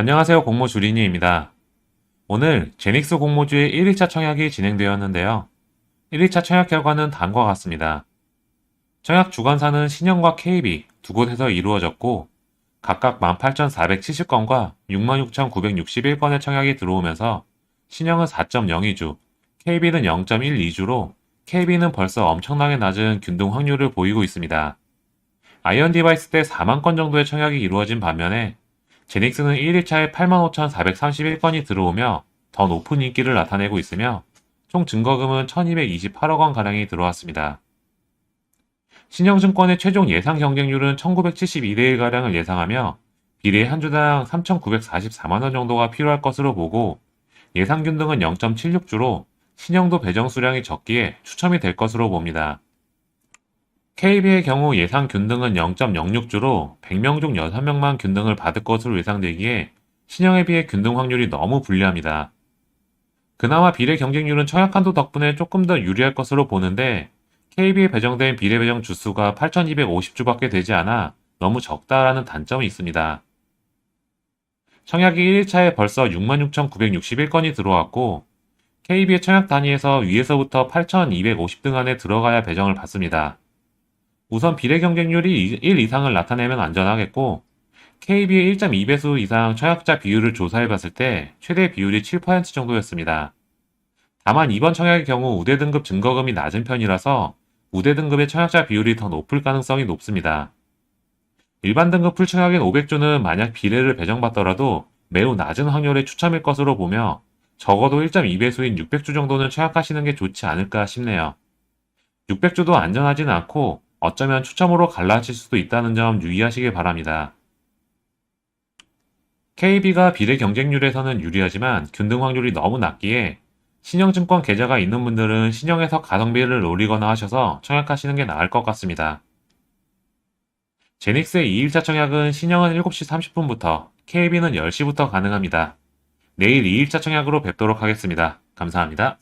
안녕하세요. 공모 주린이입니다. 오늘 제닉스 공모주의 1일차 청약이 진행되었는데요. 1일차 청약 결과는 다음과 같습니다. 청약 주관사는 신영과 KB 두 곳에서 이루어졌고 각각 18,470건과 66,961건의 청약이 들어오면서 신영은 4.02주, KB는 0.12주로 KB는 벌써 엄청나게 낮은 균등 확률을 보이고 있습니다. 아이언 디바이스 때 4만 건 정도의 청약이 이루어진 반면에 제닉스는 1일차에 85,431건이 들어오며 더 높은 인기를 나타내고 있으며 총 증거금은 1228억 원가량이 들어왔습니다. 신영증권의 최종 예상 경쟁률은 1972대 1가량을 예상하며 비례 한 주당 3,944만원 정도가 필요할 것으로 보고 예상 균등은 0.76주로 신형도 배정 수량이 적기에 추첨이 될 것으로 봅니다. KB의 경우 예상 균등은 0.06주로 100명 중 6명만 균등을 받을 것으로 예상되기에 신형에 비해 균등 확률이 너무 불리합니다. 그나마 비례 경쟁률은 청약한도 덕분에 조금 더 유리할 것으로 보는데 KB에 배정된 비례 배정 주수가 8,250주밖에 되지 않아 너무 적다라는 단점이 있습니다. 청약이 1일차에 벌써 66,961건이 들어왔고 KB의 청약 단위에서 위에서부터 8,250등 안에 들어가야 배정을 받습니다. 우선 비례 경쟁률이 1 이상을 나타내면 안전하겠고 KB의 1.2배수 이상 청약자 비율을 조사해 봤을 때 최대 비율이 7% 정도였습니다. 다만 이번 청약의 경우 우대 등급 증거금이 낮은 편이라서 우대 등급의 청약자 비율이 더 높을 가능성이 높습니다. 일반 등급 풀청약인 500주는 만약 비례를 배정받더라도 매우 낮은 확률의 추첨일 것으로 보며 적어도 1.2배수인 600주 정도는 청약하시는 게 좋지 않을까 싶네요. 600주도 안전하진 않고 어쩌면 추첨으로 갈라질 수도 있다는 점 유의하시길 바랍니다. KB가 비례 경쟁률에서는 유리하지만 균등 확률이 너무 낮기에 신영증권 계좌가 있는 분들은 신영에서 가성비를 노리거나 하셔서 청약하시는 게 나을 것 같습니다. 제닉스의 2일차 청약은 신영은 7시 30분부터, KB는 10시부터 가능합니다. 내일 2일차 청약으로 뵙도록 하겠습니다. 감사합니다.